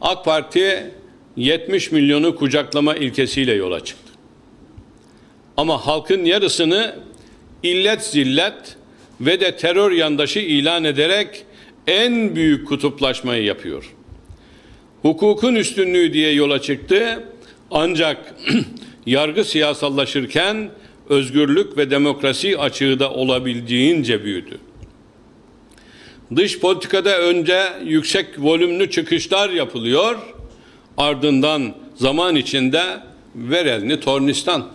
AK Parti 70 milyonu kucaklama ilkesiyle yola çıktı. Ama halkın yarısını illet zillet ve de terör yandaşı ilan ederek en büyük kutuplaşmayı yapıyor. Hukukun üstünlüğü diye yola çıktı ancak yargı siyasallaşırken özgürlük ve demokrasi açığı da olabildiğince büyüdü. Dış politikada önce yüksek volümlü çıkışlar yapılıyor, ardından zaman içinde ver elini tornistan.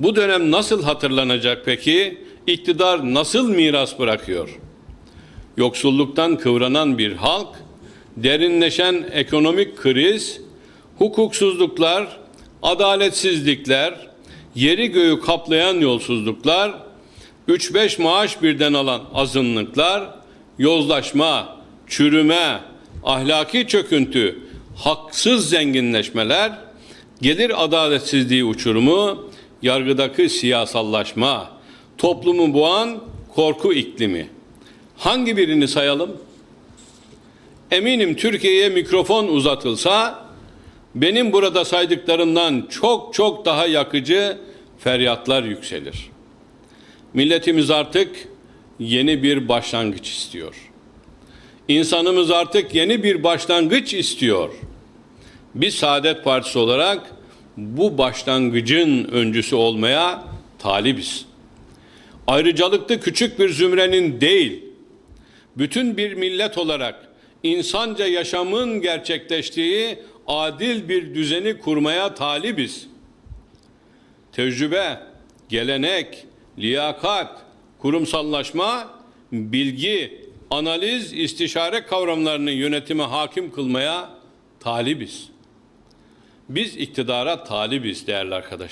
Bu dönem nasıl hatırlanacak peki? İktidar nasıl miras bırakıyor? Yoksulluktan kıvranan bir halk, derinleşen ekonomik kriz, hukuksuzluklar, adaletsizlikler, yeri göğü kaplayan yolsuzluklar, 3-5 maaş birden alan azınlıklar, yozlaşma, çürüme, ahlaki çöküntü, haksız zenginleşmeler, gelir adaletsizliği uçurumu, yargıdaki siyasallaşma, toplumu boğan korku iklimi. Hangi birini sayalım? Eminim Türkiye'ye mikrofon uzatılsa benim burada saydıklarımdan çok çok daha yakıcı feryatlar yükselir. Milletimiz artık yeni bir başlangıç istiyor. İnsanımız artık yeni bir başlangıç istiyor. Biz Saadet Partisi olarak bu başlangıcın öncüsü olmaya talibiz. Ayrıcalıklı küçük bir zümrenin değil, bütün bir millet olarak insanca yaşamın gerçekleştiği adil bir düzeni kurmaya talibiz. Tecrübe, gelenek, liyakat, kurumsallaşma, bilgi, analiz, istişare kavramlarını yönetime hakim kılmaya talibiz. Biz iktidara talibiz değerli arkadaşlar.